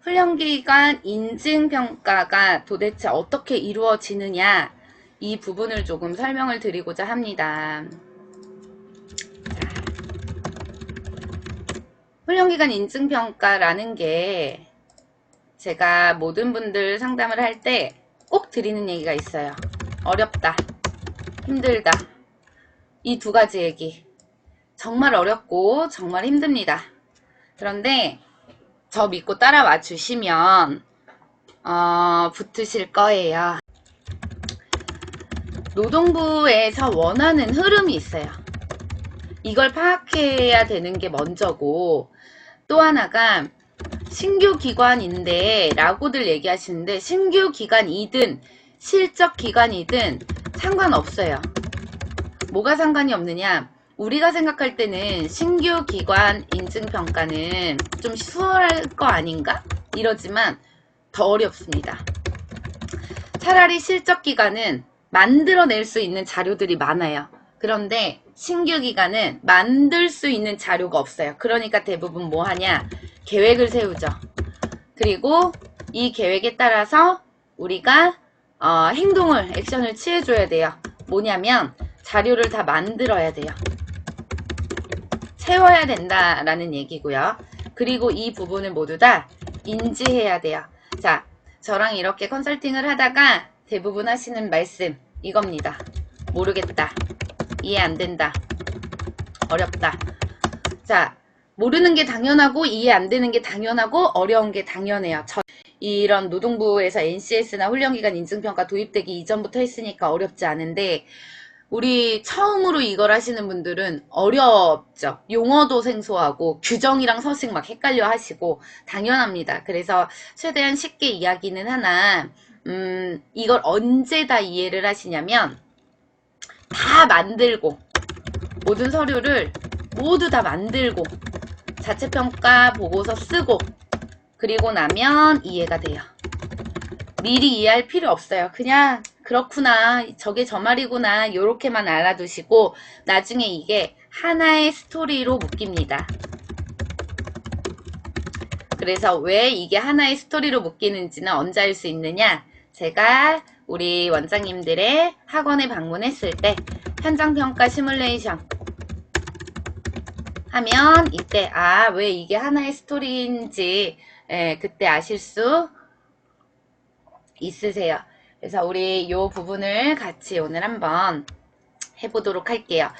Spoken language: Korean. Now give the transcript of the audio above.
훈련기간 인증평가가 도대체 어떻게 이루어지느냐 이 부분을 조금 설명을 드리고자 합니다. 자, 훈련기간 인증평가라는 게 제가 모든 분들 상담을 할 때 꼭 드리는 얘기가 있어요. 어렵다. 힘들다. 이 두 가지 얘기. 정말 어렵고 정말 힘듭니다. 그런데 저 믿고 따라와 주시면 어, 붙으실 거예요. 노동부에서 원하는 흐름이 있어요. 이걸 파악해야 되는 게 먼저고 또 하나가 신규 기관인데 라고들 얘기하시는데 신규 기관이든 실적 기관이든 상관없어요. 뭐가 상관이 없느냐? 우리가 생각할 때는 신규 기관 인증 평가는 좀 수월할 거 아닌가? 이러지만 더 어렵습니다. 차라리 실적 기간은 만들어낼 수 있는 자료들이 많아요. 그런데 신규 기간은 만들 수 있는 자료가 없어요. 그러니까 대부분 뭐 하냐? 계획을 세우죠. 그리고 이 계획에 따라서 우리가 어, 행동을, 액션을 취해줘야 돼요. 뭐냐면 자료를 다 만들어야 돼요. 세워야 된다라는 얘기고요. 그리고 이 부분을 모두 다 인지해야 돼요. 자, 저랑 이렇게 컨설팅을 하다가 대부분 하시는 말씀 이겁니다. 모르겠다. 이해 안 된다. 어렵다. 자, 모르는 게 당연하고 이해 안 되는 게 당연하고 어려운 게 당연해요. 저 이런 노동부에서 NCS나 훈련기간 인증평가 도입되기 이전부터 했으니까 어렵지 않은데 우리 처음으로 이걸 하시는 분들은 어렵죠. 용어도 생소하고 규정이랑 서식 막 헷갈려 하시고 당연합니다. 그래서 최대한 쉽게 이야기는 하나 음, 이걸 언제 다 이해를 하시냐면 다 만들고 모든 서류를 모두 다 만들고 자체평가 보고서 쓰고 그리고 나면 이해가 돼요. 미리 이해할 필요 없어요. 그냥 그렇구나 저게 저 말이구나 요렇게만 알아두시고 나중에 이게 하나의 스토리로 묶입니다. 그래서 왜 이게 하나의 스토리로 묶이는지는 언제 알 수 있느냐 제가 우리 원장님들의 학원에 방문했을 때 현장평가 시뮬레이션 하면 이때 아 왜 이게 하나의 스토리인지 예, 그때 아실 수 있으세요. 그래서 우리 요 부분을 같이 오늘 한번 해보도록 할게요.